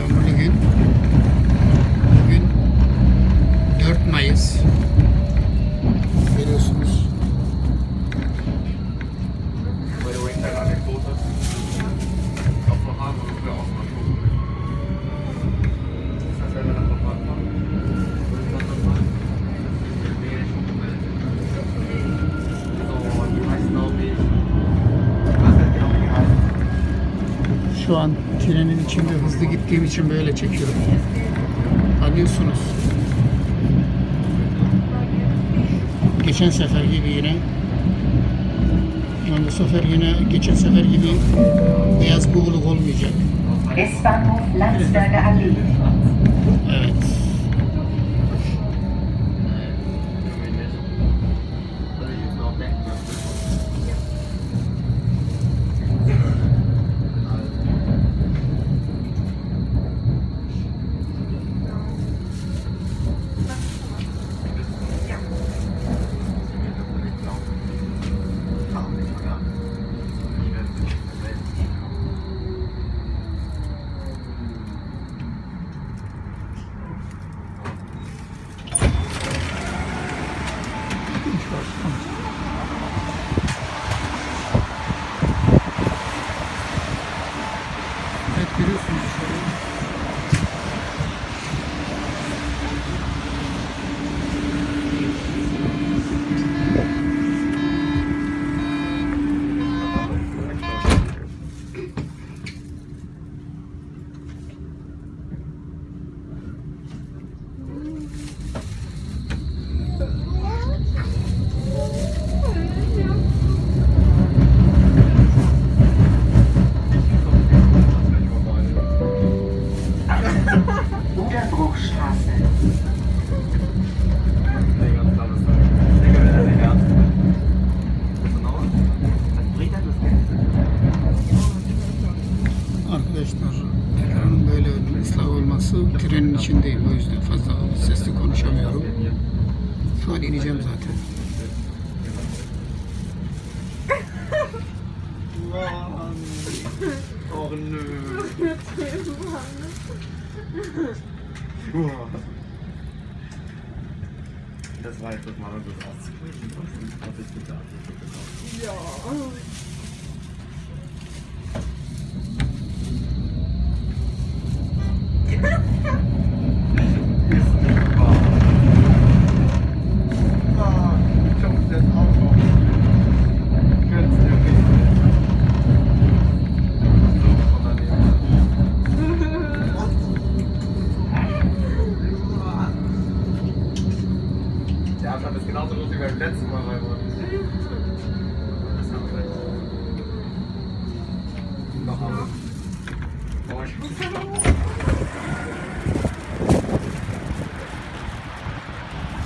Ihrem Ding hin. Şu an trenin içinde hızlı gittiğim için böyle çekiyorum. Anlıyorsunuz. Geçen sefer gibi yine. Yani bu sefer yine geçen sefer gibi beyaz buğuluk olmayacak. S-Bahnhof Landsberger Allee. Evet Arkadaşlar ekranın böyle ıslah olması trenin içindeyim o yüzden fazla sesli konuşamıyorum. Şu an ineceğim zaten. Oh nö. Das war jetzt das Mal, das auszugleichen. Und ich hatte gedacht, ich hätte gedacht. Ja.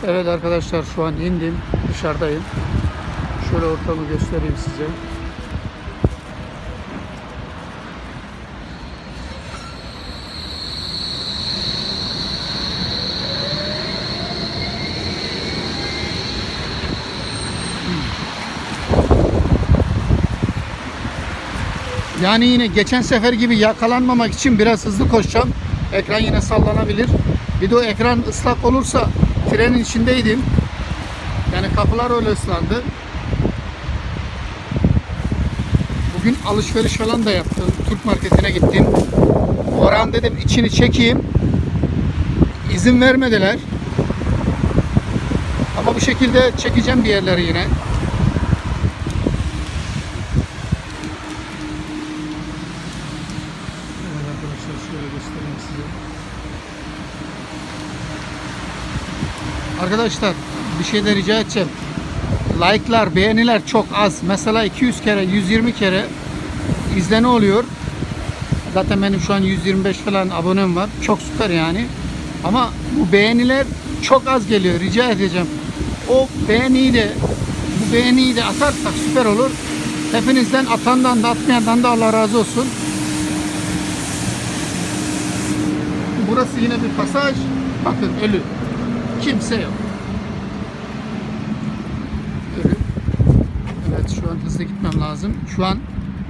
Evet arkadaşlar şu an indim dışarıdayım. Şöyle ortamı göstereyim size. Yani yine geçen sefer gibi yakalanmamak için biraz hızlı koşacağım. Ekran yine sallanabilir. Bir de o ekran ıslak olursa trenin içindeydim. Yani kapılar öyle ıslandı. Bugün alışveriş falan da yaptım. Türk marketine gittim. Oran dedim içini çekeyim. İzin vermediler. Ama bu şekilde çekeceğim bir yerleri yine. Evet arkadaşlar şöyle göstereyim size. Arkadaşlar bir şey de rica edeceğim. Like'lar, beğeniler çok az. Mesela 200 kere, 120 kere izlene oluyor. Zaten benim şu an 125 falan abonem var. Çok süper yani. Ama bu beğeniler çok az geliyor. Rica edeceğim. O beğeniyi de bu beğeniyi de atarsak süper olur. Hepinizden atandan da atmayandan da Allah razı olsun. Burası yine bir pasaj. Bakın ölü. Kimse yok. Evet şu an hızlı gitmem lazım. Şu an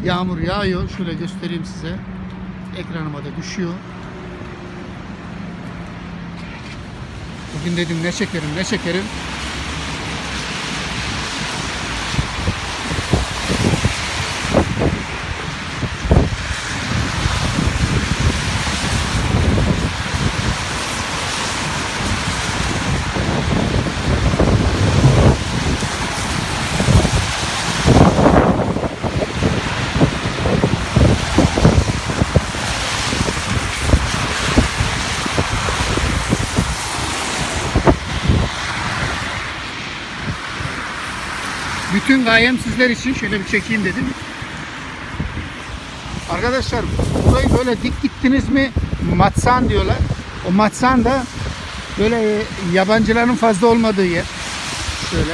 yağmur yağıyor. Şöyle göstereyim size. Ekranıma da düşüyor. Bugün dedim ne çekerim ne çekerim. Bütün gayem sizler için şöyle bir çekeyim dedim. Arkadaşlar burayı böyle dik gittiniz mi Matsan diyorlar. O Matsan da böyle yabancıların fazla olmadığı yer. Şöyle.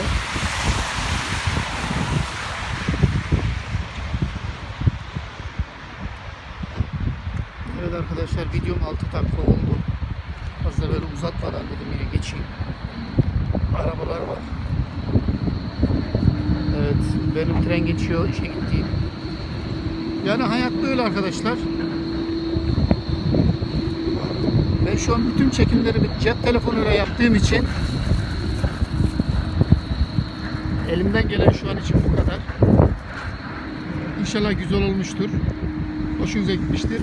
Evet arkadaşlar videom 6 dakika oldu. Fazla böyle uzatmadan dedim yine geçeyim. Arabalar var. Benim tren geçiyor işe gittiğim. Yani hayat böyle arkadaşlar. Ben şu an bütün çekimleri bir cep telefonuyla yaptığım için elimden gelen şu an için bu kadar. İnşallah güzel olmuştur. Hoşunuza gitmiştir.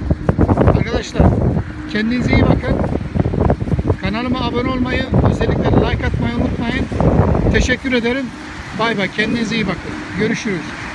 Arkadaşlar kendinize iyi bakın. Kanalıma abone olmayı, özellikle like atmayı unutmayın. Teşekkür ederim. Bay bay. Kendinize iyi bakın. Görüşürüz.